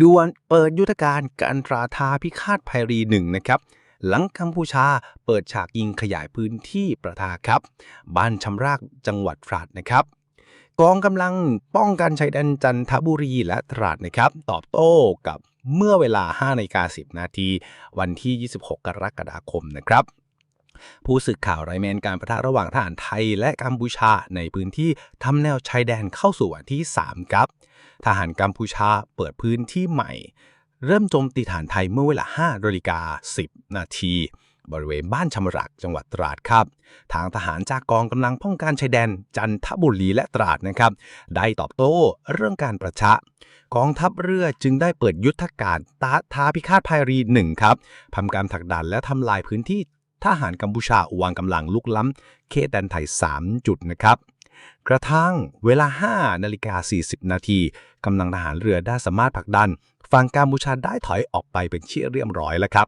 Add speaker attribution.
Speaker 1: ด่วนเปิดยุทธการการตราทาพิฆาตไพรีหนึ่งนะครับหลังกัมพูชาเปิดฉากยิงขยายพื้นที่ประทาครับ บ้านชำรากจังหวัดตราดนะครับ กองกำลังป้องกันชายแดนจันทบุรีและตราดนะครับ ตอบโต้กับเมื่อเวลา5นาฬิกา10 นาที วันที่ 26 กรกฎาคมนะครับ ผู้สื่อข่าวรายงานการประทะระหว่างทหารไทยและกัมพูชาในพื้นที่ทำแนวชายแดนเข้าสู่วันที่ 3 ครับ ทหารกัมพูชาเปิดพื้นที่ใหม่ เริ่มโจมตีฐานไทยเมื่อเวลา5นาฬิกา 10 นาที บริเวณบ้านชำรักจังหวัดตราดครับ ทางทหารจากกองกำลังป้องกันชายแดนจันทบุรีและตราดนะครับ ได้ตอบโต้เรื่องการประชะ กองทัพเรือจึงได้เปิดยุทธการตาท้าพิฆาตไพรีหนึ่งครับทำการผลักดันและทำลายพื้นที่ทหารกัมพูชาวางกำลังลุกล้ำเขตแดนไทย 3 จุดนะครับ กระทั่งเวลา 5 นาฬิกา 40 นาทีกำลังทหารเรือได้สามารถผลักดันฝั่งกัมพูชาได้ถอยออกไปเป็นเชี่ยเรียบร้อยแล้วครับ